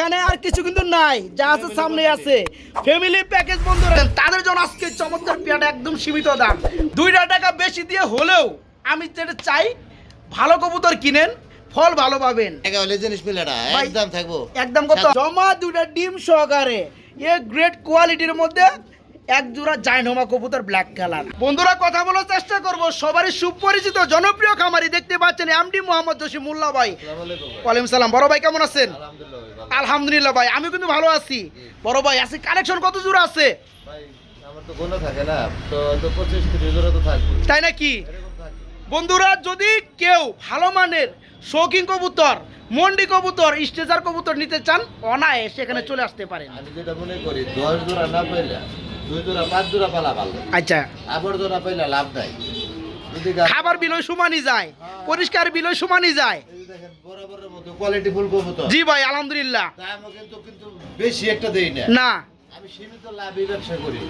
এখানে আর কিছু কিন্তু নাই যা আছে সামনে আছে। ফ্যামিলি প্যাকেজ বন্ধুরা তাদের জন্য আজকে চমৎকার পেয়াটা একদম সীমিত দাম। দুইটা টাকা বেশি দিয়ে হলেও আমি যেটা চাই ভালো কবুতর কিনেন ফল ভালো পাবেন। একদম থাকব। একদম কত? জমা দুইটা ডিম সহকারে এ গ্রেট কোয়ালিটির মধ্যে এক জোড়া জাইনোমা কবুতর ব্ল্যাক কালার বন্ধুরা কথা বলার চেষ্টা করব। সবারই সুপরিচিত জনপ্রিয় খামারি দেখতে পাচ্ছেন এমডি মোহাম্মদ জসিম মোল্লা ভাই। ওয়ালাইকুম সালাম। বড় ভাই কেমন আছেন? আলহামদুলিল্লাহ ভাই আমি কিন্তু ভালো আছি। বড় ভাই আছে কালেকশন কত জোড়া আছে? তাই নাকি? বন্ধুরা যদি কেউ ভালো মানের শৌখিন কবুতর মন্ডি কবুতর স্টেজার কবুতর নিতে চান অনায় সেখানে চলে আসতে পারেন। আমি যেটা মনে করি দশ জোড়া না পাইলে দুই জোড়া পাঁচ জোড়া পালা ভালো আচ্ছা। আবার জোড়া পাইলে লাভ নাই। খাবার বিলয় সমানই যায় পরিষ্কার বিলয় সমানই যায়। দেখেন কোয়ালিটি ফুল জি ভাই আলহামদুলিল্লাহ। কিন্তু কিন্তু বেশি একটা দেই না। না। আমি সীমিত লাভই ব্যবসা করি।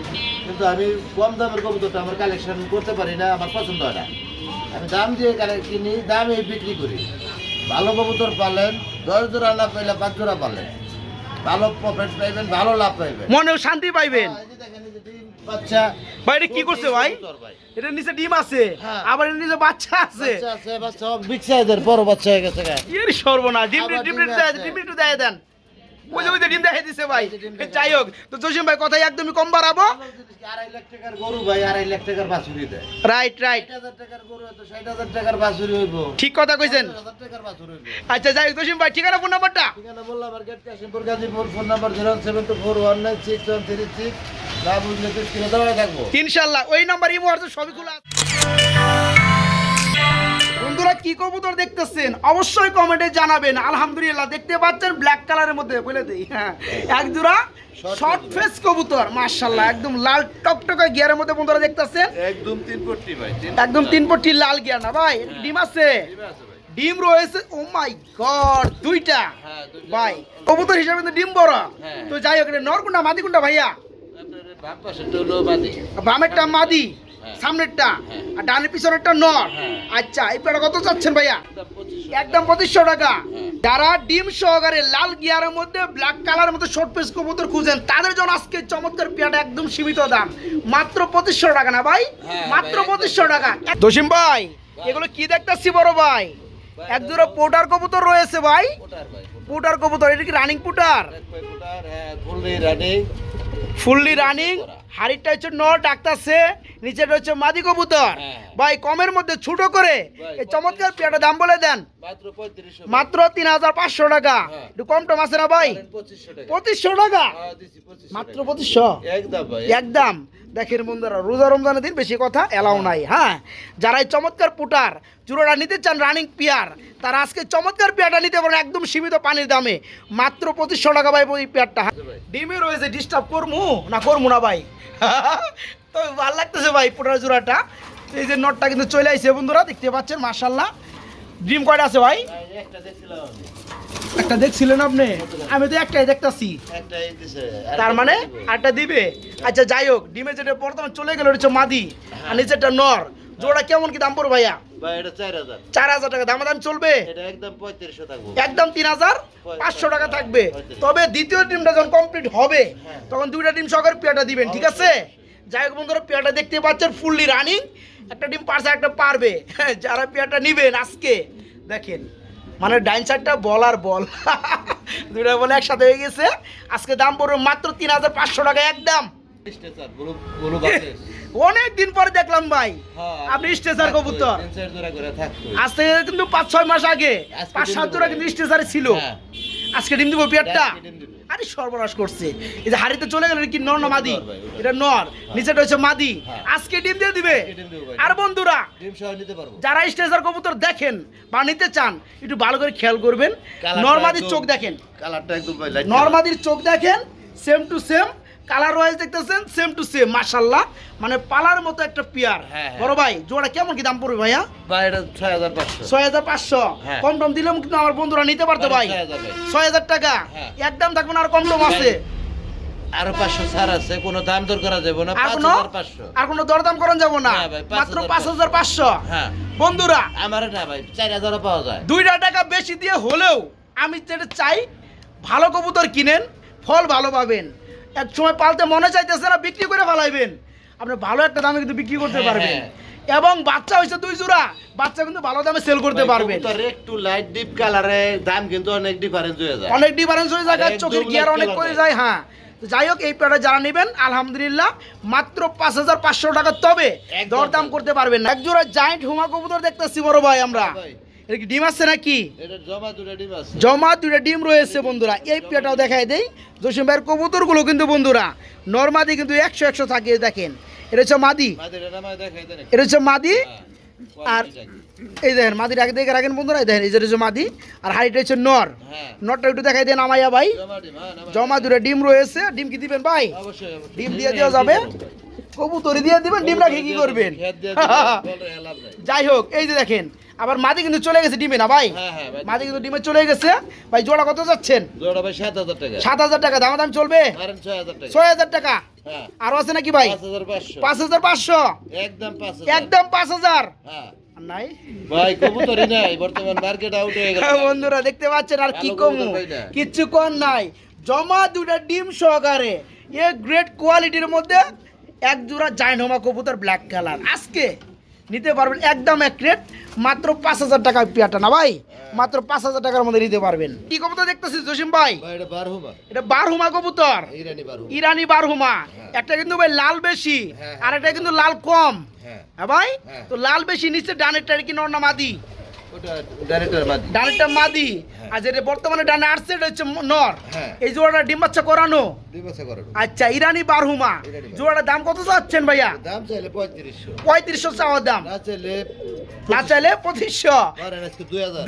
কিন্তু আমি কম দামের কবুতরটা আমার কালেকশন করতে পারি না আমার পছন্দ হয় না। আমি দাম দিয়ে কিনি দামে বিক্রি করি। ভালো কবুতর পালেন দশ জোড়া লাভ পাইলে পাঁচ জোড়া পালেন। ভালো প্রফিট পাইবেন ভালো লাভ পাইবেন। মনেও শান্তি পাইবেন। দেখেন, এই যে ডিম, বাচ্চা। ভাই এটা কি করছে ভাই? এটা নিচে ডিম আছে হ্যাঁ। আবার এর নিচে বাচ্চা আছে। আছে, বাচ্চা বড় বাচ্চা হয়ে গেছে। এর ডিম ডিম ডিম ডিম দেয় দেন। ওই যে ওই যে ডিম দেখাই দিছে ভাই। এই যে ডিম দেখাই যাই হোক তো জসিম ভাই কথাই একদমই কম বাড়াবো। ভালো জিনিস কি, আড়াই লাখ টাকার গরু ভাই আড়াই লাখ টাকার বাছুরি দেয়। রাইট রাইট টাকার গরু এত ষাট হাজার টাকার বাছুরি হইব। ঠিক কথা কইছেন। টাকার বাছুরি আচ্ছা যাই হোক জসিম ভাই ঠিকানা ফোন নাম্বারটা ঠিকানা বললাম আমার gate Kashimpur Gazipur phone number zero seven two four one nine six one three six না বুঝলে তো স্ক্রিনে দেওয়া থাকব। ইনশাল্লাহ ওই নাম্বার ইমো আর সবই খোলা বন্ধুরা কি কবুতর দেখতেছেন? অবশ্যই কমেন্টে জানাবেন। আলহামদুলিল্লাহ দেখতে পাচ্ছেন ব্ল্যাক কালারের মধ্যে বলে দেই হ্যাঁ। এক জোড়া শর্ট ফেস কবুতর। মাশাআল্লাহ একদম লাল টকটকে গিয়ারের মধ্যে বন্ধুরা দেখতেছেন? একদম তিন পট্টি ভাই একদম তিন পট্টি লাল গিয়ার না ভাই ডিম আছে? ডিম রয়েছে ও মাই গড দুইটা। হ্যাঁ, ভাই কবুতর হিসাবে তো ডিম বড়। হ্যাঁ। তো যাই হোক এটা নর কোনটা ভাইয়া। বামেরটা মাদি হ্যাঁ। সামনেরটা হ্যাঁ। আর ডানের পিছনেরটা নর। হ্যাঁ। আচ্ছা এই পেটা কত চাচ্ছেন ভাইয়া? একদম পঁচিশশো টাকা। যারা ডিম সহকারে লাল গিয়ারের মধ্যে ব্ল্যাক কালারের মধ্যে শর্ট পিস কবুতর খুঁজেন তাদের জন্য আজকে চমৎকার পেয়াটা একদম সীমিত দাম। মাত্র পঁচিশশো টাকা না ভাই? মাত্র পঁচিশশো টাকা। দশিম ভাই এগুলো কি দেখতেছি বড় ভাই? এক দুটো পোটার কবুতর রয়েছে ভাই। পুটার কবুতর এটা কি রানিং পুটার? রানি ফুললি রানিং হাড়িটা হচ্ছে নর ডাকতাছে নিচেটা হচ্ছে মাদি কবুতর। হ্যাঁ। ভাই কমের মধ্যে ছোট করে এই চমৎকার পেয়াটা দাম বলে দেন। মাত্র তিন হাজার পাঁচশো টাকা। হ্যাঁ। একটু কম টম আছে না ভাই? পঁচিশশো টাকা। হ্যাঁ, দিছি 2500 মাত্র পঁচিশশো? একদম দেখেন বন্ধুরা রোজা রমজানের দিন বেশি কথা এলাও নাই হ্যাঁ? যারা এই চমৎকার পুটার চুরোটা নিতে চান রানিং পেয়ার তারা আজকে চমৎকার পেয়ারটা নিতে পারেন একদম সীমিত পানির দামে। মাত্র পঁচিশশো টাকা ভাই ওই পেয়ারটা ডিমে রয়েছে ডিস্টার্ব করমু? না করমু না ভাই? তো ভালো লাগতেছে ভাই পোটার জোড়াটা। এই যে নটটা কিন্তু চলে আসছে বন্ধুরা দেখতে পাচ্ছেন মার্শাল্লাহ ড্রিম কয়টা আছে ভাই? একটা। দেখছিলেন আপনি? আমি তো একটাই দেখতাছি। তার মানে। আটটা দিবে? আচ্ছা যাই হোক ডিমে যেটা বর্তমানে চলে গেল হচ্ছে মাদি আর নিচেরটা নর। জোড়া কেমন কি দাম পড়বে ভাইয়া? ভাই, এটা 4000 চার হাজার টাকা। দাম দাম চলবে একদম তিন হাজার পাঁচশো টাকা থাকবে। তবে দ্বিতীয় ডিমটা যখন কমপ্লিট হবে হ্যাঁ। তখন দুইটা ডিম সহকারে পেয়াটা দিবেন ঠিক আছে? যাই হোক বন্ধুরা পেয়াটা দেখতে পাচ্ছেন ফুললি রানিং একটা ডিম পারছে একটা পারবে। হ্যাঁ, যারা পেয়াটা নিবেন আজকে দেখেন। মানে ডাইন সাইডটা বল আর বল। দুইটা বলে একসাথে হয়ে গেছে। আজকে দাম পড়বে মাত্র তিন হাজার পাঁচশো টাকা একদম। অনেক দিন পরে দেখলাম ভাই। হ্যাঁ, আপনি স্টেশন কবুতর। আজ থেকে কিন্তু পাঁচ ছয় মাস আগে পাঁচ সাত জোড়া কিন্তু ছিল। হ্যাঁ, আজকে ডিম দিব পেয়ারটা। আরে সর্বনাশ করছে। এই যে হাড়িতে চলে গেল কি নর না মাদি? নর। এটা নর। নিচেটা হচ্ছে মাদি। হ্যাঁ। আজকে ডিম দিয়ে দিবে। আর বন্ধুরা। যারা স্টেজার কবুতর দেখেন বা নিতে চান একটু ভালো করে খেয়াল করবেন। কালারটা নর্মাদির চোখ দেখেন। কালারটা একদম light নর্মাদির চোখ দেখেন same to same colour wise দেখতেছেন সেম টু সেম মাশাল্লাহ মানে পালার মতো একটা পিয়ার। হ্যাঁ, হ্যাঁ। বড় ভাই জোড়া কেমন কি দাম পড়বে ভাইয়া। ভাই, এটা 6500 ছয় হাজার পাঁচশো? হ্যাঁ। কম টম দিলেও কিন্তু আমার বন্ধুরা নিতে পারতো ভাই 6000 ছয় হাজার টাকা। একদম থাকবে না আর কম টম আছে। আরও পাঁচশো ছাড় আছে কোনো দাম দর করা যাবে না আর পাঁচ কোনো হাজার পাঁচশো। আর কোনো দরদাম করেন যাব না। মাত্র হাজার পাঁচ হাজার পাঁচশো। হ্যাঁ। বন্ধুরা। আমার না ভাই চার হাজারও পাওয়া যায়। দুইটা টাকা বেশি দিয়ে হলেও আমি যেটা চাই ভালো কবুতর কিনেন ফল ভালো পাবেন। এক সময় পালতে মনে চাইতেছে না বিক্রি করে ফেলাইবেন আপনি ভালো একটা দামে কিন্তু বিক্রি করতে হ্যাঁ, পারবেন হ্যাঁ। এবং বাচ্চা হয়েছে দুই জোড়া বাচ্চা কিন্তু ভালো দামে সেল করতে কবুতর একটু লাইট ডিপ কালারে দাম কিন্তু অনেক ডিফারেন্স হয়ে যায় অনেক ডিফারেন্স হয়ে যায় চোখের গিয়ার অনেক পড়ে যায়। হ্যাঁ যাই হোক এই প্যাডে যারা নেবেন আলহামদুলিল্লাহ মাত্র পাঁচ হাজার পাঁচশো টাকা তবে। দরদাম করতে পারবেন না এক জোড়া জায়েন্ট হুমা কবুতর দেখতেছি বড় ভাই আমরা। এটা কি ডিম আছে নাকি? জমা দুটো ডিম রয়েছে বন্ধুরা। এই পেটাও দেখাই দেই। জসিম ভাইয়ের কবুতরগুলো কিন্তু বন্ধুরা নর্মাদি কিন্তু একশো একশো থাকে দেখেন। এটা হচ্ছে মাদি। এটা হচ্ছে মাদি। হ্যাঁ, আর? এই দেখেন মাদির আগে দেখে রাখেন বন্ধুরা এই দেখেন এই যে হচ্ছে মাদি। আর হাড়িটা হচ্ছে নর। হ্যাঁ। নরটা একটু দেখাই দেন আমাইয়া ভাই। জমা হ্যাঁ দুটা ডিম রয়েছে। ডিম কি দিবেন ভাই। ডিম দিয়ে দেওয়া যাবে। কবুতরি দিয়ে দিবেন ডিম রাখে কি করবেন। যাই হোক এই যে দেখেন আবার মাদি কিন্তু চলে গেছে ডিমে না ভাই? হ্যাঁ হ্যাঁ মাদি কিন্তু ডিমে চলে গেছে। ভাই জোড়া কত যাচ্ছেন? জোড়া ভাই সাত হাজার টাকা। সাত হাজার টাকা দাম দাম চলবে? কারেন্ট ছয় হাজার টাকা। ছয় হাজার টাকা? হ্যাঁ। আরও আছে নাকি ভাই? পাঁচ হাজার একদম পাঁচ হাজার। একদম পাঁচ হাজার? হ্যাঁ। নাই? ভাই কবুতরই নাই বর্তমান মার্কেট আউট হয়ে বন্ধুরা দেখতে পাচ্ছেন আর কি কমু? কিচ্ছু কর নাই। জমা দুটা ডিম সহকারে। এ গ্রেট কোয়ালিটির মধ্যে এক জোড়া জাইনহমা কবুতর ব্ল্যাক কালার আজকে নিতে পারবেন একদম এক রেট মাত্র পাঁচ হাজার টাকা পেয়ারটা না ভাই? মাত্র পাঁচ হাজার টাকার মধ্যে নিতে পারবেন। কি কবুতর দেখতেছি জসিম ভাই? এটা বারহুমা। কবুতর। ইরানি বারহুমা। হ্যাঁ। একটা কিন্তু ভাই লাল বেশি হ্যাঁ, আর একটা কিন্তু লাল কম। হ্যাঁ। হ্যাঁ ভাই? হ্যাঁ। তো লাল বেশি নিচে ডানেরটা কি নর না মাদি ওটা ডাইরেক্টর মাদি? ডানেরটা মাদি। হ্যাঁ। আর যেটা বর্তমানে ডানে আসছে এটা হচ্ছে নর। হ্যাঁ। এই জোড়াটা ডিম বাচ্চা করানো। আচ্ছা ইরানি বারহুমা। জোড়াটার দাম কত চাচ্ছেন ভাইয়া? দাম চাইলে পঁয়ত্রিশশো। পঁয়ত্রিশশো চাওয়ার দাম। না চাইলে না চাইলে পঁচিশশো।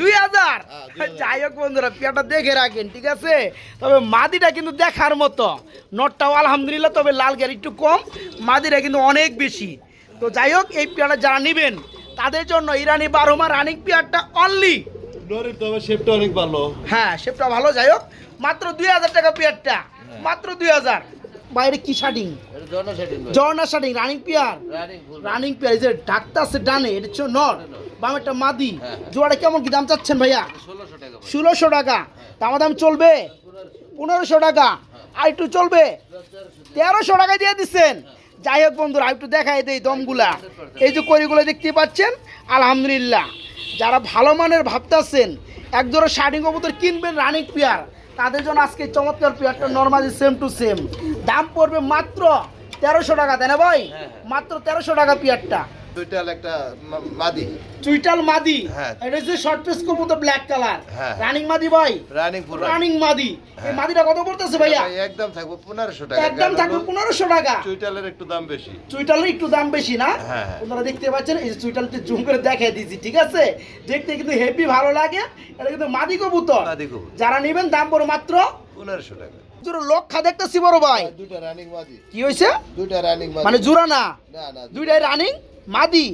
দুই হাজার। হ্যাঁ, দুই হাজার। যাই হোক বন্ধুরা পেয়াটা দেখে রাখেন ঠিক আছে? তবে মাদিটা কিন্তু দেখার মতো। নটটাও আলহামদুলিল্লাহ তবে লাল গের একটু কম। মাদিটা কিন্তু অনেক বেশি। তো যাই হোক এই পেয়ারটা যারা নেবেন তাদের জন্য ইরানি বারোমা রানিং পিয়ারটা অনলি নরির তবে শেপটা অনেক ভালো। হ্যাঁ সেটা ভালো যাই হোক। মাত্র দুই হাজার টাকা পেয়ারটা। মাত্র দুই হাজার। বাইরে কি এটা জর্না shirting running pair running pair এই যে ডাক্তার আছে ডানে এটা হচ্ছে নর। বাম একটা মাদি। হ্যাঁ, হ্যাঁ। জোয়ারে কেমন কি দাম চাচ্ছেন ভাইয়া? ষোলোশো টাকা ভাই। ষোলোশো টাকা। দাম দাম চলবে? পনেরোশো। টাকা। আর একটু চলবে? তেরোশো। টাকা দিয়ে দিচ্ছেন। যাই হোক বন্ধুরা একটু দেখাই দেই দমগুলা। এই যে করিগুলো দেখতে পাচ্ছেন আলহামদুলিল্লাহ। যারা ভালো মানের ভাবতেছেন এক জোড়া শার্টিং কবুতর কিনবেন রানিং পেয়ার তাদের জন্য আজকে চমৎকার পেয়ারটা নর্মালি সেম টু সেম দাম পড়বে মাত্র তেরোশো টাকা তাই না ভাই? হ্যাঁ, হ্যাঁ। মাত্র তেরোশো টাকা পেয়ারটা। একটা মাদি। চুইটাল মাদি? হ্যাঁ। এটা হচ্ছে শর্ট পিস ব্ল্যাক কালার হ্যাঁ। রানিং মাদি ভাই? রানিং ফুল রানিং মাদি। এই হ্যাঁ। মাদিটা কত পড়তেছে ভাইয়া? একদম থাকব পনেরোশো টাকা। একদম থাকবে পনেরোশো টাকা। চুইটালের একটু দাম বেশি। চুইটালের একটু দাম বেশি না? হ্যাঁ, হ্যাঁ। আপনারা দেখতে পাচ্ছেন এই চুইটালটি জুম করে দেখাই দিয়েছি ঠিক আছে? দেখতে কিন্তু হেভি ভালো লাগে। এটা কিন্তু মাদি কবুতর। মাদি কবুতর। যারা নেবেন দাম পড়ে মাত্র পনেরোশো টাকা। জোর লক্ষা দেখতেছি বড় ভাই। দুইটা রানিং মাদি। কি হয়েছে দুইটা রানিং মাদি। মানে জোড়া না? না না দুইটাই রানিং মাদি।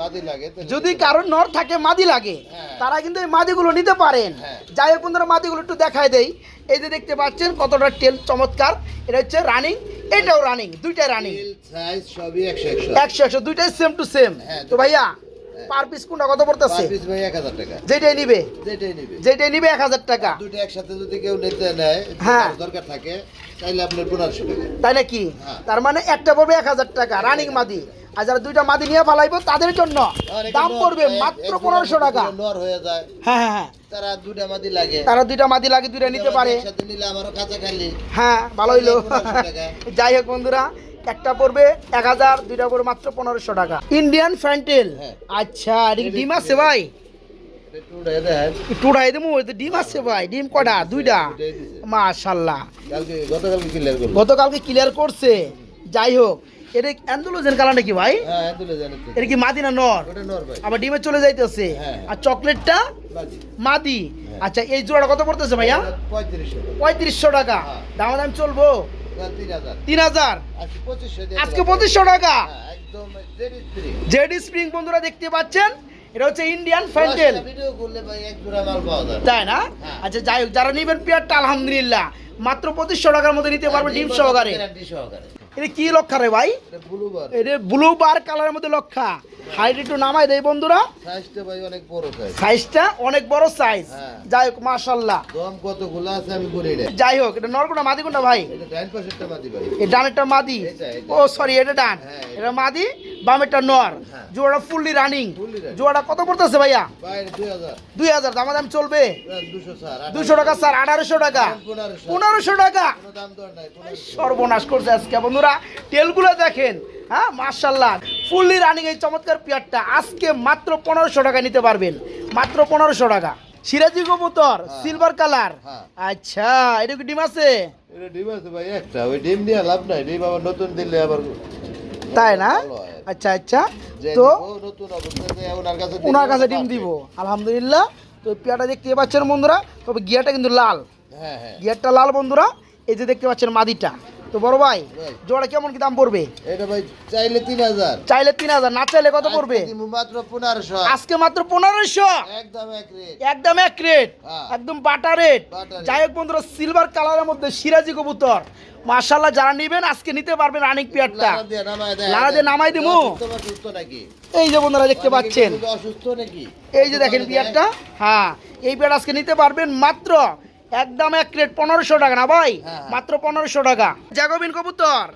মাদি লাগে যদি কারোর নর থাকে মাদি লাগে। হ্যাঁ। তারা কিন্তু এই মাদিগুলো নিতে পারেন। হ্যাঁ। যাই হোক বন্ধুরা মাদিগুলো একটু দেখায় দেই। এই যে দেখতে পাচ্ছেন কতটা টেল চমৎকার। এটা হচ্ছে রানিং এটাও রানিং দুইটাই রানিং সাইজ সবই একশো একশো। দুইটাই সেম টু সেম তো ভাইয়া পার পিস কোনটা? কত পড়তেছে? পার পিস ভাই এক হাজার টাকা। যেটাই নিবে। যেটাই নিবে। যেটাই নিবে এক হাজার টাকা। দুটো একসাথে যদি কেউ নিতে নেয় হ্যাঁ। দরকার থাকে তাইলে আপনার পনেরোশো টাকা। তাই নাকি হ্যাঁ। তার মানে একটা পড়বে এক হাজার টাকা রানিং মাদি। আর যারা দুইটা মাদি নিয়ে তাদের জন্য দাম পড়বে মাত্র এক পনেরোশো জোড়া টাকা। নর হয়ে যায়। হ্যাঁ হ্যাঁ হ্যাঁ। তারা দুটা মাদি লাগে। তারা দুইটা মাদি লাগে দুইটা নিতে পারে। একসাথে নিলে আমারও কাঁচা খালি হ্যাঁ ভালো হইল। যাই হোক বন্ধুরা একটা পড়বে এক হাজার দুইটা পড়বে মাত্র পনেরোশো টাকা। ইন্ডিয়ান ফ্যান্টেল হ্যাঁ। আচ্ছা ডিম আছে ভাই? দেবো ডিম আছে ভাই ডিম কটা দুইটা। মাশাল্লাহ। গতকালকে ক্লিয়ার করছে। যাই হোক এটা অ্যান্ডোলোজেন কালার নাকি ভাই? হ্যাঁ। এটা কি নর? আবার ডিমে চলে যাইতেছে। হ্যাঁ। আর চকলেটটা। মাদি। আচ্ছা এই জোড়াটা কত পড়তেছে ভাইয়া? পঁয়ত্রিশশো টাকা। হ্যাঁ। দাম দাম চলবো? তিন হাজার। আজকে পঁচিশশো টাকা? হ্যাঁ। জেডি স্প্রিং বন্ধুরা দেখতে পাচ্ছেন? এটা হচ্ছে ইন্ডিয়ান যায় তাই না? হ্যাঁ। আচ্ছা যাই হোক যারা নেবেন পেয়ারটা আলহামদুলিল্লাহ। মাত্র পঁচিশশো টাকার মধ্যে নিতে পারবে ডিম সহকারে। এটা কি লক্ষা রে ভাই? এটা ব্লু বার কালারের মধ্যে লক্ষা। হাইট একটু নামাই দেয় বন্ধুরা। সাইজটা ভাই অনেক বড় সাইজ সাইজটা অনেক বড় সাইজ হ্যাঁ। যাই হোক মাশাল্লাহ দম কতগুলো আছে আমি বলি না যাই হোক এটা নরকোনা মাদি কোনটা ভাই? এটা ডাইন পাশেরটা মাদি ভাই। এই ডানেরটা মাদি। এটা, এটা। ও সরি এটা ডান। হ্যাঁ। এটা মাদি? বামেরটা নর। হ্যাঁ। ফুললি রানিং জোড়াটা কত পড়তেছে ভাইয়া? দুই হাজার। দুই হাজার দামাদাম চলবে? দুশো টাকা স্যার আঠারোশো টাকা। পনেরোশো। টাকা। দাম সর্বনাশ করছে আজকে। বন্ধুরা তেলগুলো দেখেন হ্যাঁ মার্শাল্লাহ ফুললি রানিং এই চমৎকার পেয়ারটা আজকে মাত্র পনেরোশো টাকা নিতে পারবেন। মাত্র পনেরোশো টাকা। সিরাজি কবুতর সিলভার কালার। আচ্ছা এটা কি ডিম আছে? ডিম আছে ভাই একটা। ওই ডিম দিয়ে লাভ নাই ডিম আবার নতুন দিলে আবার তাই না। আচ্ছা আচ্ছা। তো কাছে ওনার কাছে ডিম দিব। আলহামদুলিল্লাহ। তো পেয়াটা দেখতে পাচ্ছেন বন্ধুরা তবে গিয়ারটা কিন্তু লাল। হ্যাঁ হ্যাঁ। গিয়ারটা লাল বন্ধুরা এই যে দেখতে পাচ্ছেন মাদিটা। তো বড় ভাই. জোড়া কেমন কি দাম পড়বে? এটা ভাই চাইলে তিন হাজার। চাইলে তিন হাজার না চাইলে কত পড়বে? মাত্র পনেরোশো। আজকে মাত্র পনেরোশো? একদম এক রেট। একদম এক রেট। হ্যাঁ। একদম বাটা রেট। যাই হোক বন্ধুরা সিলভার কালারের মধ্যে সিরাজি কবুতর। মাশাল্লাহ যারা নেবেন আজকে নিতে পারবেন রানিক পেয়ারটা লাড়া দিয়ে নামায় দেয়। লাড়া দিয়ে নামায় দিমু? অসুস্থ বা সুস্থ নাকি? এই যে বন্ধুরা দেখতে পাচ্ছেন। এই যে দেখেন পেয়ারটা হ্যাঁ এই পেয়ার আজকে নিতে পারবেন মাত্র একদম এক প্লেট পনেরোশো টাকা না ভাই? হ্যাঁ। মাত্র পনেরোশো টাকা। জাগবিন কবুতর।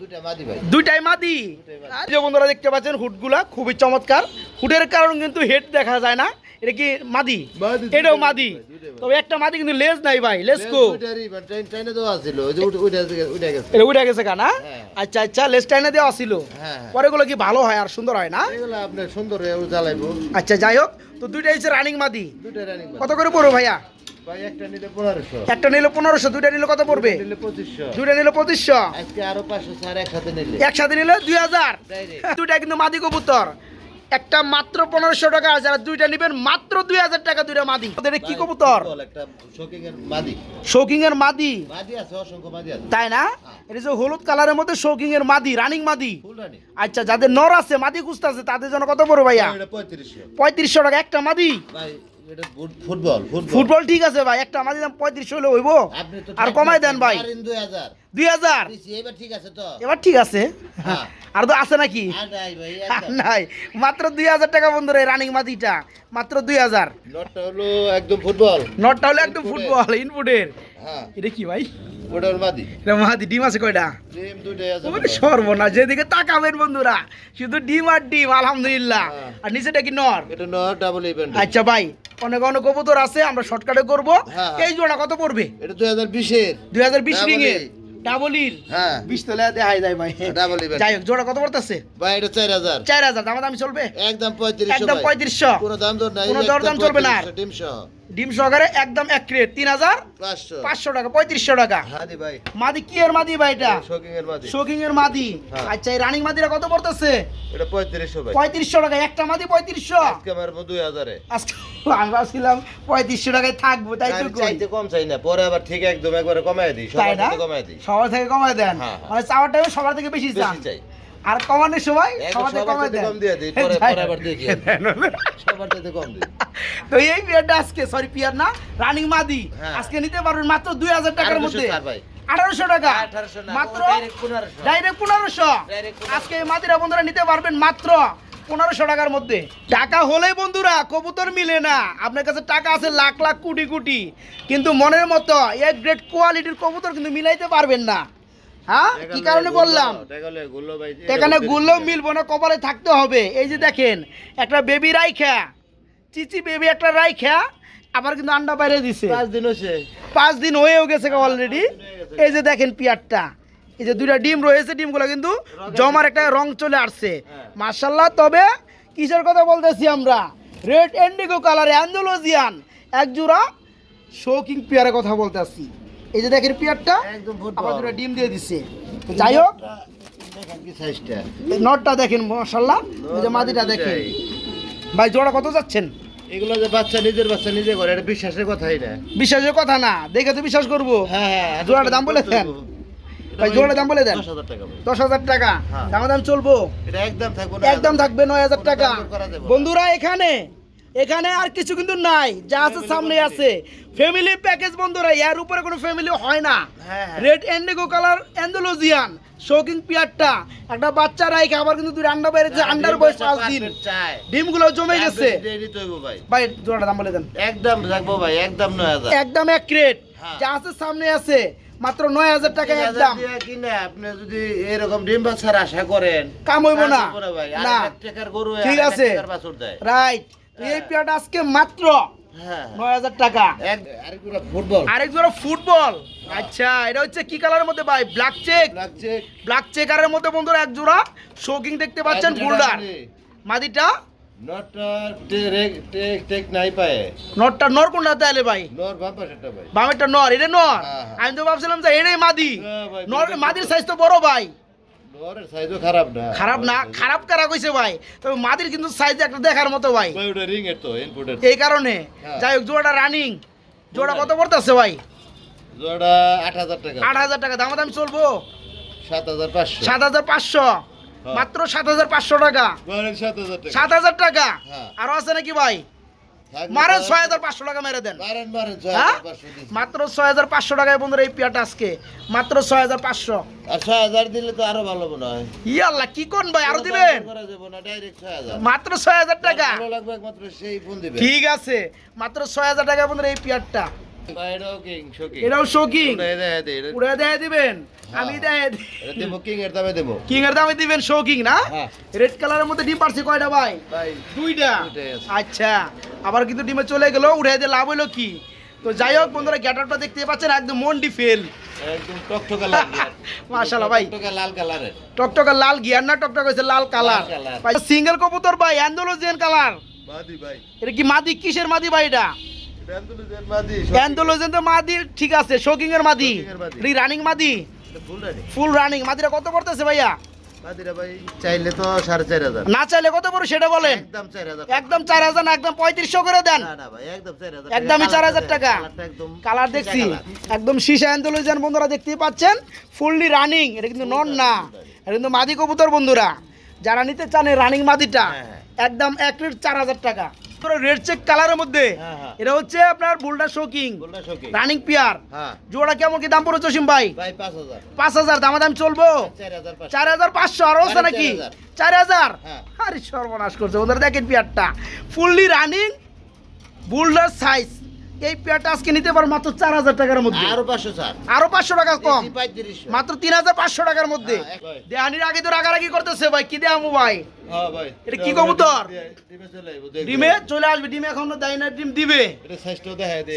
দুটা মাদি ভাই। দুইটাই মাদি। এই যে বন্ধুরা দেখতে পাচ্ছেন হুটগুলা খুবই চমৎকার। হুটের কারণ কিন্তু হেড দেখা যায় না এটা কি মাদি? এটাও মাদি। তবে একটা মাদি কিন্তু লেজ নাই ভাই লেজ কো। উঠে গেছে- উঠে এটা উঠে গেছে কানা হ্যাঁ। আচ্ছা আচ্ছা লেজ টাইনে দেওয়া ছিল হ্যাঁ হ্যাঁ। পরে গুলো কি ভালো হয় আর সুন্দর হয় না? সুন্দর আচ্ছা যাই হোক তো দুইটাই হচ্ছে রানিং মাদি। কত করে পড়বে ভাইয়া? ভাই একটা নিলে পনেরোশো। একটা নিলে পনেরোশো দুইটা নিলে কত পড়বে? নিলে দুইটা নিলে পঁচিশশো? আজকে আরও পাঁচশো স্যার একসাথে নিলে। একসাথে নিলে দুই হাজার। Direct। দুইটা কিন্তু মাদি কবুতর। একটা মাত্র পনেরোশো টাকা আর যারা দুইটা নিবেন মাত্র দুই হাজার টাকা দুইটা মাদি। ওদের কি কবুতর? শোকিং এর মাদি। তাই না? এটা যে হলুদ কালারের মধ্যে শৌকিং এর মাদি রানিং মাদি? আচ্ছা যাদের নর আছে মাদি খুঁজতে আছে তাদের জন্য কত বড় ভাইয়া? পঁয়ত্রিশশো। টাকা একটা মাদি? ফুটবল ঠিক আছে ভাই একটা মাদি দাম পঁয়ত্রিশশো হলে হইব। আর কমাই দেন ভাই। দুই হাজার। এবার ঠিক আছে তো। এবার ঠিক আছে। হ্যাঁ। আর তো আছে নাকি? নাই মাত্র দুই হাজার টাকা বন্ধুরা রানিং মাদিটা মাত্র দুই হাজার। নটটা হলো একদম ফুটবল। নটটা হলো একদম ফুটবল ইনপুটের হ্যাঁ। এটা কি ভাই? ওটা মাদি। এটা মাদি ডিম আছে কয়টা? ডিম দুইটাই আছে ওরে সর্বনাশ যেদিকে তাকাবেন বন্ধুরা শুধু ডিম আর ডিম আলহামদুলিল্লাহ। হ্যাঁ। আর নিচেটা কি নর? এটা ন ডাবল ইভেন্ট আচ্ছা ভাই অনেক অনেক কবুতর আছে আমরা শর্টকাটে করব। হ্যাঁ। এই জোড়া কত পড়বে? এটা দুই হাজার বিশের। দুই হাজার বিশ Double রিং এর। ডাবলির হ্যাঁ। বিশ তলায় দেখাই যায় ভাই। ডাবল ইভেন্ট যাই হোক জোড়া কত পড়তেছে? ভাই এটা চার হাজার। চার হাজার দাম দামি চলবে? একদম পঁয়ত্রিশশো একদম। পঁয়ত্রিশশো। কোনো দাম দর নাই কোনো দর দাম চলবে না আর। 3500 ডিম সহ সহকারে একদম এক ক্রেট তিন হাজার পাঁচশো। টাকা পঁয়ত্রিশশো টাকা। মাদি কি এর মাদি ভাই এটা? শোকিং এর মাদি। হ্যাঁ। আচ্ছা এই রানিং মাদিরা কত পড়তেছে? এটা পঁয়ত্রিশশো পঁয়ত্রিশশো টাকা একটা মাদি পঁয়ত্রিশশো? আজকে দুই হাজারে। আজকে আমি ভাবছিলাম পঁয়ত্রিশশো টাকায় থাকব তাই তো চাইতে কম চাই না পরে আবার ঠিক একদম একবারে কমায় দিই সবার না? কমায় দিই। সবার থেকে কমায় দেন। হ্যাঁ, হ্যাঁ। মানে চাওয়ার টাইমে সবার থেকে বেশি চাই। আর কমানোর সময় সাথে দেন। কম দিয়ে দিই, পরে- পরে আবার দেখি। সবার কম দিই। তো এই পিয়ারটা আজকে সরি পিয়ার না রানিং মাদি। হ্যাঁ। আজকে নিতে পারবেন মাত্র দুই হাজার টাকার মধ্যে। আঠারোশো টাকা। 1800 মাত্র ও direct 1500 ডাইরেক্ট পনেরোশো। আজকে মাদিরা বন্ধুরা নিতে পারবেন মাত্র পনেরোশো টাকার মধ্যে। টাকা হলেই বন্ধুরা কবুতর মিলে না। আপনার কাছে টাকা আছে লাখ লাখ কোটি কোটি। কিন্তু মনের মতো এক গ্রেড কোয়ালিটির কবুতর কিন্তু মিলাইতে পারবেন না। হ্যাঁ? কি কারণে বললাম? গুলো এখানে গুললেও মিলবো না কপালে থাকতে হবে। এই যে দেখেন একটা বেবি রাইখা। চিচি বেবি একটা রাইখা আবার কিন্তু আন্ডা বাইরে দিছে। পাঁচ দিন হচ্ছে পাঁচ দিন হয়েও গেছে অলরেডি এই যে দেখেন পিয়ারটা এই যে দুইটা ডিম রয়েছে ডিমগুলো কিন্তু জমার একটা রং চলে আসছে। হ্যাঁ। মার্শাল্লাহ তবে কিসের কথা বলতেছি আমরা? রেড এন্ডিগো কালার অ্যান্ডোলজিয়ান এক জোড়া শৌকিং পেয়ারের কথা বলতেছি। এই যে দেখেন পিয়ারটা একদম আবার দুটো ডিম দিয়ে দিচ্ছে যাই হোক নটটা দেখেন মাশাল্লাহ এই যে মাদিটা দেখেন। ভাই জোড়া কত যাচ্ছেন? এগুলো যে বাচ্চা নিজের বাচ্চা নিজে করে এটা বিশ্বাসের কথাই না বিশ্বাসের কথা না দেখে তো বিশ্বাস করব। হ্যাঁ হ্যাঁ জোড়াটার দাম বলে দেন। ভাই, জোড়াটার দাম বলে দেন। দশ হাজার টাকা হ্যাঁ। দাম দাম চলবো। এটা একদম থাকব একদম থাকবে নয় হাজার টাকা। বন্ধুরা এখানে এখানে আর কিছু কিন্তু নাই যা আছে সামনে আছে। ফ্যামিলি প্যাকেজ বন্ধুরা এর উপরে কোনো ফ্যামিলি হয় না। রেড এন্ডিগো কালার অ্যান্ডোলজিয়ান শৌকিং পিয়ারটা একটা বাচ্চা রাইখে আবার কিন্তু দুই আন্ডা বেড়েছে আন্ডার বয়স পাঁচ দিন। ডিমগুলো জমে গেছে। ভাই। ভাই জোড়াটা দাম বলে দেন। একদম রাখব ভাই একদম নয় হাজার। একদম এক ক্রেট হ্যাঁ। যা আছে সামনে আছে মাত্র নয় হাজার টাকা একদম। কিনে আপনি যদি এরকম ডিম বাচ্চার আশা করেন কাম হইব না। ঠিক আছে। রাইট এই হ্যাঁ। পেয়ারটা আজকে মাত্র হ্যাঁ। নয় হাজার টাকা। এক আরেক জোড়া ফুটবল। আচ্ছা এটা হচ্ছে কি কালারের মধ্যে ভাই? ব্ল্যাক চেক ব্ল্যাক চেকারের মধ্যে বন্ধুরা এক জোড়া শোকিং দেখতে পাচ্ছেন বোল্ডার। মাদিটা? নটটা নর কোনটা তাহলে ভাই? নর বাপা সেটা ভাই। বামেরটা নর এটা নর। হ্যাঁ। আমি তো ভাবছিলাম যে এটাই মাদি। নর মাদির। সাইজ তো বড় ভাই। খারাপ না। খারাপ না খারাপ কারা কইছে ভাই? তবে মাদির কিন্তু সাইজ একটা দেখার মতো ভাই। ভাই রিং এর তো ইনপুটের এই কারণে। হ্যাঁ। যাই হোক জোড়াটা রানিং জোড়া কত পড়তেছে ভাই? জোড়া টাকা। দাম দাম চলবো। মাত্র টাকা। মারেন সাত হাজার টাকা? হ্যাঁ। আরও আছে নাকি ভাই? মারেন ছয় হাজার পাঁচশো টাকা মেরে দেন। হ্যাঁ? মাত্র ছয় হাজার পাঁচশো টাকায় বন্ধুরা এই পেয়ারটা আজকে। মাত্র ছয় হাজার পাঁচশো। আর ছয় হাজার দিলে তো আরও ভালো মনে হয়। ইয়াল্লা কি কোন ভাই? আরও দিবেন? মাত্র ছয় হাজার টাকা ঠিক আছে। মাত্র ছয় হাজার টাকা বন্ধুরা এই পেয়ারটা। এটাও শোকিং দিবেন। হ্যাঁ। আমি দেয় দেবো কিং এর দামে দেবো। কিং এর দামে দিবেন শৌকিং না? হ্যাঁ। রেড কালারের মধ্যে ডিম পারছে কয়টা ভাই? ভাই দুইটা। আচ্ছা আবার কিন্তু ডিমে চলে গেল উড়ে দিয়ে লাভ হলো কি? তো যাই হোক বন্ধুরা গ্যাটারটা দেখতে পাচ্ছেন একদম মন্ডি ফেল একদম টকটকা লাল। মাশাআল্লাহ ভাই। টকটকা লাল কালারের টকটকা লাল গিয়ার না টকটক হয়েছে লাল কালার ভাই সিঙ্গেল কবুতর ভাই অ্যান্ডোলজিয়ান কালার মাদি ভাই। এটা কি মাদি? কিসের মাদি ভাই এটা? এটা আন্দোলনের মাদি অ্যান্ডোলজিয়ান তো মাদি ঠিক আছে শোকিং এর মাদি। শৌকিং রানিং মাদি। ফুল রানিং মাদিটা কত পড়তেছে ভাইয়া? চাইলে তো সাড়ে চার হাজার। না চাইলে কত পড়ে সেটা বলেন? একদম চার হাজার একদম চার হাজার একদম পঁয়ত্রিশশো করে দেন। না না ভাই একদম চার হাজার একদমই চার হাজার টাকা। কালার দেখছি। একদম বন্ধুরা দেখতেই পাচ্ছেন। ফুললি রানিং এটা কিন্তু নন না। এটা কিন্তু মাদি কবুতর বন্ধুরা। যারা নিতে চান রানিং মাদিটা হ্যাঁ, হ্যাঁ। একদম এক প্লেট চার হাজার টাকা। রেড চেক কালারের মধ্যে। হ্যাঁ, হ্যাঁ। এটা হচ্ছে আপনার বোল্ডার শোকিং রানিং পিয়ার জোড়া কেমন কি দাম পড়েছে চসিম ভাই? পাঁচ হাজার। দামা দাম চলবো? চার হাজার পাঁচশো। আরও আছে নাকি? চার হাজার। চার হাজার? হ্যাঁ। আরে সর্বনাশ করছে। ওদের দেখেন পেয়ারটা ফুললি রানিং বুলডার সাইজ এই পেয়ারটা আজকে নিতে পারো মাত্র চার হাজার টাকার মধ্যে। আরও পাঁচশো স্যার। আরও পাঁচশো টাকা কম। মাত্র তিন হাজার পাঁচশো টাকার মধ্যে। হ্যাঁ, দেহানির আগে তো রাগারাগি করতেছে ভাই কি দেয়ামু ভাই? হ্যাঁ ভাই। এটা কি কবুতর? ডিমে চলে ডিমে চলে আসবে ডিমে এখনও দেয় না ডিম দিবে।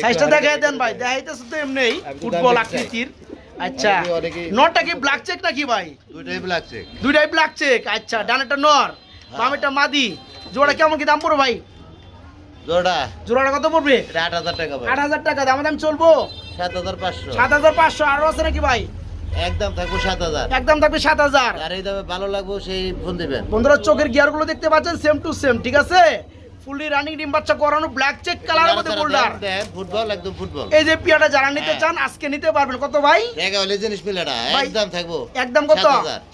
সাইজটা দেখাই দেন ভাই দেখাইতেছে তো এমনি ফুটবল। আকৃতির। আচ্ছা নটটা কি ব্ল্যাক চেক নাকি ভাই? দুইটাই ব্ল্যাক চেক দুইটাই ব্ল্যাক চেক আচ্ছা ডানেরটা নর হ্যাঁ। বামেরটা মাদি। জোড়া কেমন কি দাম পড়ো ভাই? জোড়া। জোড়াটা কত পড়বে? এটা আট হাজার টাকা ভাই। আট হাজার টাকা দাম দাম চলবো? সাত হাজার পাঁচশো। সাত হাজার পাঁচশো আরও আছে নাকি ভাই? একদম থাকব সাত হাজার। একদম থাকবে সাত হাজার। আর এই দামে ভালো লাগবো সেই ফোন দেবেন। বন্ধুরা চোখের গিয়ারগুলো দেখতে পাচ্ছেন সেম টু সেম ঠিক আছে? ফুললি রানিং ডিম বাচ্চা করানো ব্ল্যাক চেক কালারের মধ্যে বোল্ডার ফুটবল একদম ফুটবল এই যে পিয়াটা যারা নিতে হ্যাঁ। চান আজকে নিতে পারবেন। কত ভাই? হলে জিনিস একদম থাকব। একদম কত?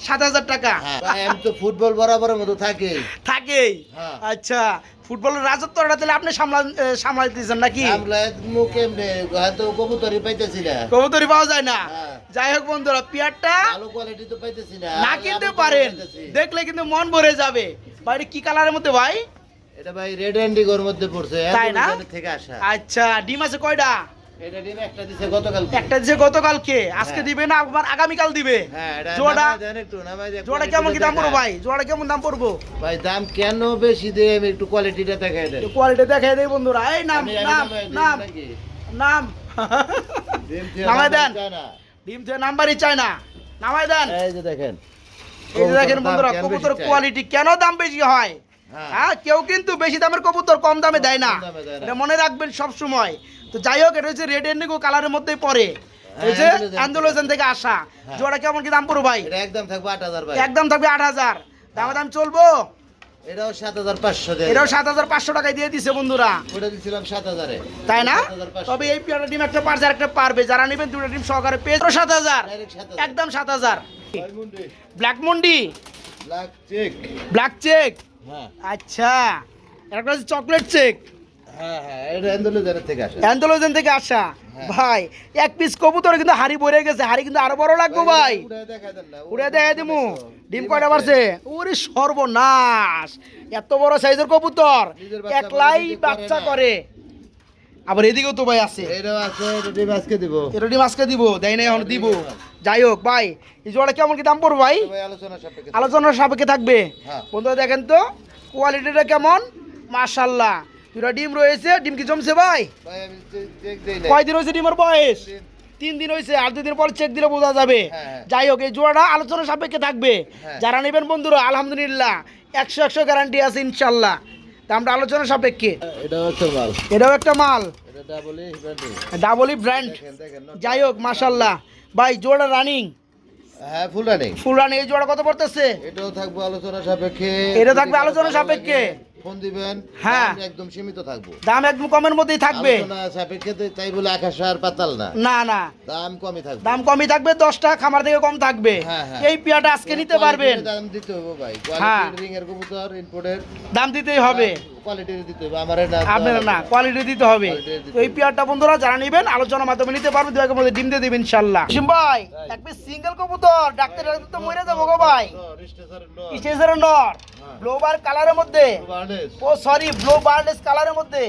7,000 টাকা। হ্যাঁ ভাই, আমি তো ফুটবল বরাবরের মতো থাকি থাকেই? হ্যাঁ। আচ্ছা ফুটবলের রাজত্বটা তাহলে আপনি সামলা নাকি? হয়তো কবুতরই পাইতেছি না। কবুতরি পাওয়া যায় না? হ্যাঁ। যাই হোক বন্ধুরা পিয়ারটা ভালো কোয়ালিটি তো পাইতেছি না। না কিনতে পারেন। দেখলে কিন্তু মন ভরে যাবে। বাইরে কি কালারের মধ্যে ভাই? এটা ভাই রেড মধ্যে পড়ছে তাই না? থেকে আসা। আচ্ছা ডিম আছে কয়টা? এটা ডিম একটা দিছে গতকাল একটা যে গতকালকে আজকে হ্যাঁ। দিবে না আবার আগামীকাল দিবে? হ্যাঁ এটা জোড়া একটু নামায় দেন, জোড়া কেমন কি দাম পড়ব ভাই? জোড়া কেমন দাম পড়ব? ভাই দাম কেন বেশি দিয়ে আমি একটু কোয়ালিটিটা দেখাই দেন। কোয়ালিটি দেখাই দেই বন্ধুরা। এই নাম আমি- আমি নাম নাম নাম। ডিম দেন। ডিম থেকে নাম্বারই চাই না। নামাই দেন। এই যে দেখেন এই যে দেখেন বন্ধুরা কেন কবুতর কোয়ালিটি কেন দাম বেশি হয়? হ্যাঁ। হ্যাঁ কেউ কিন্তু বেশি দামের কবুতর কম দামে দেয় না। এটা মনে রাখবেন সব সময়। তো যাই হোক এটা হচ্ছে রেড এন্ডিগো কালারের মধ্যেই পড়ে। হ্যাঁ, এই যে Andalusian আন্দোলন থেকে আসা। হ্যাঁ। জোড়া কেমন কি দাম পড়ো ভাই? একদম থাকবে আট হাজার ভাই। একদম থাকবে আট হাজার। দাম দাম চলবো? এটাও সাত হাজার পাঁচশো এটাও সাত হাজার পাঁচশো টাকায় দিয়ে দিছে বন্ধুরা। ওটা দিছিলাম সাত হাজারে। তাই না? 7,500 তবে এই পেয়ারটা ডিম একটা পারছে একটা পারবে। যারা নেবেন দুটো ডিম সহকারে পেয়ে সাত হাজার। একদম সাত হাজার। ব্ল্যাক মন্ডি ব্ল্যাক চেক ব্ল্যাক চেক হ্যাঁ। আচ্ছা একটা হচ্ছে চকলেট চেক থেকে আসে। অ্যান্থোলজেন থেকে আসা? হ্যাঁ। ভাই এক পিস কবুতর কিন্তু হাড়ি ভরে গেছে হাড়ি কিন্তু আরও বড় লাগবে ভাই উড়ে দেখাই দিমু। ডিম কয়টা পারছে ওরে সর্বনাশ এত বড় সাইজের কবুতর। একলাই বাচ্চা করে। আবার এদিকেও তো ভাই আছে। এটাও আছে এটা ডিম আজকে দিব। এটা ডিম আজকে দিব দেয় না এখন দিব। যাই হোক ভাই এই জোড়া কেমন কি দাম পড়বে ভাই? ভাই আলোচনা সাপেক্ষে আলোচনার সাপেক্ষে থাকবে। হ্যাঁ। বন্ধুরা দেখেন তো কোয়ালিটিটা কেমন? মাশাল্লাহ দুটা ডিম রয়েছে ডিম কি জমছে ভাই? ভাই আমি চেক দেই না কয়দিন হয়েছে ডিমের বয়স? তিন দিন। হয়েছে আর দুদিন পর চেক দিলে বোঝা যাবে। হ্যাঁ, হ্যাঁ। যাই হোক এই জোড়াটা আলোচনা সাপেক্ষে থাকবে। যারা নেবেন বন্ধুরা আলহামদুলিল্লাহ একশো একশো গ্যারান্টি আছে ইনশাল্লাহ দামটা আলোচনা সাপেক্ষে। এটাও একটা মাল। এটাও একটা মাল। ডাবলি ব্র্যান্ড দেখেন না? যাই হোক মাশাল্লাহ ভাই জোড়া রানিং হ্যাঁ ফুল রানিং ফুল রানিং এই জোড়া কত পড়তেছে? এটাও থাকবে আলোচনা সাপেক্ষে। এটা থাকবে আলোচনা সাপেক্ষে। ফোন দিবেন হ্যাঁ। দাম একদম সীমিত থাকব। দাম একদম কমের মধ্যেই থাকবে। তাই বলে আকাশ আর পাতাল না। না না। দাম কমই থাকবে। দাম কমই থাকবে দশটা খামার থেকে কম থাকবে। হ্যাঁ, হ্যাঁ। এই পেয়াটা আজকে নিতে পারবেন। দাম দিতে হবে ভাই। হ্যাঁ। রিং এর কবুতর ইনপোর্টের দাম দিতেই হবে। কোয়ালিটির দিতে হবে আমার না আপনার না কোয়ালিটি দিতে হবে। তো এই পেয়ারটা বন্ধুরা যারা নেবেন আলোচনার মাধ্যমে নিতে পারবেন দু মধ্যে ডিম দিয়ে দেবেন ইনশাল্লাহ সিম ভাই এক পিস সিঙ্গেল কবুতর ডাক্তার তো মরে যাব গো ভাই। স্টেশনের নর হ্যাঁ। ব্লোবার কালারের মধ্যে। ও সরি ব্লো বার্ডেস কালারের মধ্যে।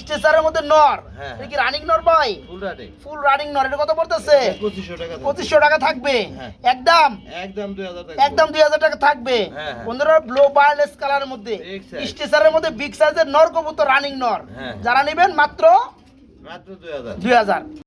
স্টেশনের মধ্যে নর। এটা কি রানিং নর ভাই? ফুল রানিং নর এটা কত পড়তেছে? পঁচিশশো টাকা থাকবে। হ্যাঁ। একদম। একদম দুই হাজার টাকা। থাকবে। হ্যাঁ। বন্ধুরা ব্লো কালারের মধ্যে। স্টেশনের মধ্যে বিগ সাইজের নর কবুতর রানিং নর। হ্যাঁ। যারা নেবেন মাত্র দুই হাজার।